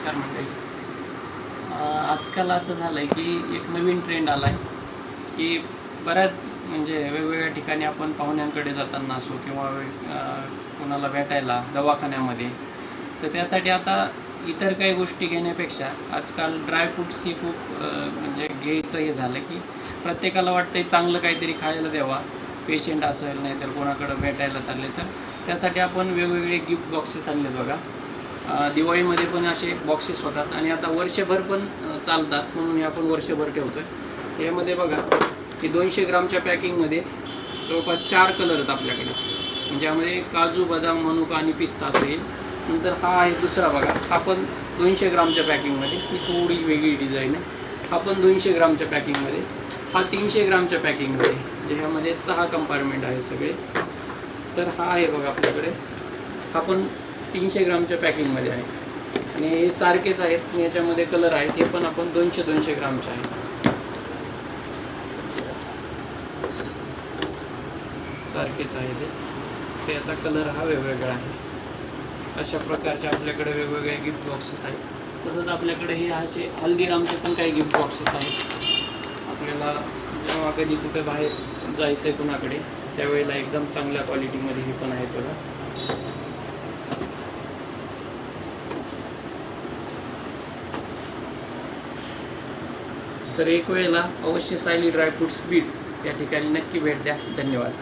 नमस्कार मंडळी. आजकाल असं झालं आहे की एक नवीन ट्रेंड आला आहे की बऱ्याच म्हणजे वेगवेगळ्या ठिकाणी आपण पाहुण्यांकडे जाताना असो किंवा कोणाला भेटायला दवाखान्यामध्ये तर त्यासाठी आता इतर काही गोष्टी घेण्यापेक्षा आजकाल ड्रायफ्रूट्स ही खूप म्हणजे घ्यायचं हे झालं की प्रत्येकाला वाटतंय चांगलं काहीतरी खायला द्यावा. पेशंट असेल नाहीतर कोणाकडं भेटायला चालले तर त्यासाठी आपण वेगवेगळे गिफ्ट बॉक्सेस आणले बघा. दिवाळीमध्ये पण असे बॉक्सेस होतात आणि आता वर्षभर पण चालतात म्हणून हे आपण वर्षभर ठेवतो आहे यामध्ये बघा की दोनशे ग्रामच्या पॅकिंगमध्ये जवळपास चार कलर आहेत आपल्याकडे. म्हणजे ज्यामध्ये काजू बदाम मनुका आणि पिस्ता असेल. नंतर हा आहे दुसरा बघा हा पण दोनशे ग्रामच्या पॅकिंगमध्ये. ही थोडी वेगळी डिझाईन आहे. हा पण दोनशे ग्रामच्या पॅकिंगमध्ये. हा तीनशे ग्रामच्या पॅकिंगमध्ये. ज्यामध्ये ह्यामध्ये सहा कंपार्टमेंट आहे सगळे. तर हा आहे बघा आपल्याकडे. हा पण तीनशे ग्रामच्या पॅकिंगमध्ये आहे. आणि हे सारखेच आहेत. याच्यामध्ये कलर आहेत. हे पण आपण दोनशे दोनशे ग्रामचे आहेत. सारखेच आहे ते त्याचा कलर हा वेगवेगळा आहे. अशा प्रकारचे आपल्याकडे वेगवेगळे गिफ्ट बॉक्सेस आहेत. तसंच आपल्याकडे हे असे हल्दीरामचे पण काही गिफ्ट बॉक्सेस आहेत. आपल्याला जेव्हा कधी कुठे बाहेर जायचं आहे कुणाकडे त्यावेळेला एकदम चांगल्या क्वालिटीमध्ये हे पण आहे बघा. तर एक वेळेला अवश्य सायली ड्रायफ्रुट्स बीट या ठिकाणी नक्की भेट द्या. धन्यवाद.